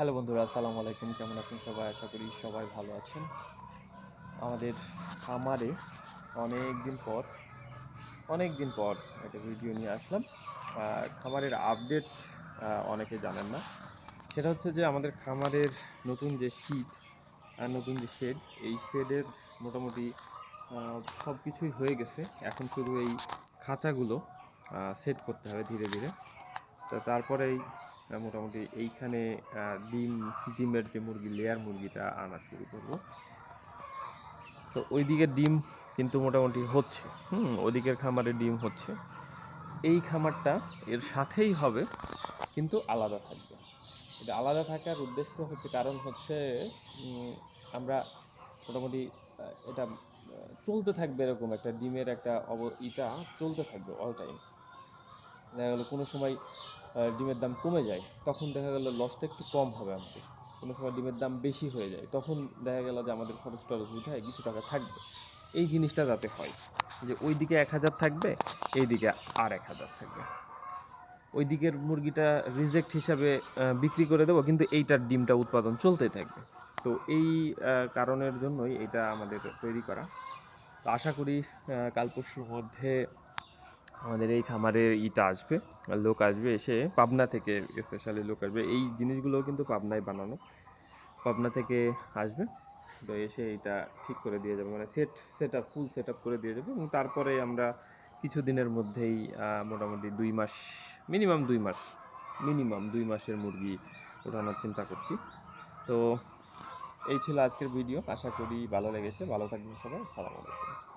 Hello বন্ধুরা আসসালামু আলাইকুম। কেমন আছেন সবাই? আশা করি সবাই ভালো আছেন। আমাদের খামারে অনেক দিন পর অনেক দিন পর একটা ভিডিও নিয়ে আসলাম। খামারের আপডেট অনেকে জানেন না। সেটা হচ্ছে যে আমাদের খামারের নতুন যে শীত আর নতুন যে শেড এই শেডের মোটামুটি সব কিছুই হয়ে গেছে। এখন শুধু এই খাঁচাগুলো সেট করতে হবে ধীরে ধীরে। তো তারপরেই আহ, মোটামুটি এইখানে ডিম, ডিমের যে মুরগি লেয়ার মুরগিটা আনা শুরু করব। তো ওইদিকে ডিম কিন্তু মোটামুটি হচ্ছে, হুম ওদিকের খামারে ডিম হচ্ছে। এই খামারটা এর সাথেই হবে, কিন্তু আলাদা থাকবে। এটা আলাদা থাকার উদ্দেশ্য হচ্ছে, কারণ হচ্ছে আমরা মোটামুটি এটা চলতে থাকবে এরকম একটা ডিমের একটা অব, ইটা চলতে থাকবে অল টাইম দেখা গেলো কোনো সময় ডিমের দাম কমে যায়, তখন দেখা গেলো লসটা একটু কম হবে আমাদের। কোনো সময় ডিমের দাম বেশি হয়ে যায়, তখন দেখা গেল যে আমাদের খরচ টরচ উঠায়, কিছু টাকা থাকবে। এই জিনিসটা যাতে হয়, যে ওই দিকে এক হাজার থাকবে, এই দিকে আর এক হাজার থাকবে। ওই দিকের মুরগিটা রিজেক্ট হিসাবে বিক্রি করে দেবো, কিন্তু এইটার ডিমটা উৎপাদন চলতেই থাকবে। তো এই কারণের জন্যই এটা আমাদের তৈরি করা। তো আশা করি কাল পরশুর মধ্যে আমাদের এই খামারের ইটা আসবে, লোক আসবে এসে পাবনা থেকে স্পেশালি লোক আসবে। এই জিনিসগুলো কিন্তু পাবনায় বানানো, পাবনা থেকে আসবে, তো এসে এটা ঠিক করে দিয়ে যাবে মানে set set up full set up করে দিয়ে যাবে এবং তারপরে আমরা কিছু দিনের মধ্যেই মোটামুটি দুই মাস মিনিমাম দুই মাস মিনিমাম দুই মাসের মুরগি ওঠানোর চিন্তা করছি। তো এই ছিল আজকের ভিডিও আশা করি ভালো লেগেছে, ভালো থাকবেন সবাই সালাম আলাইকুম।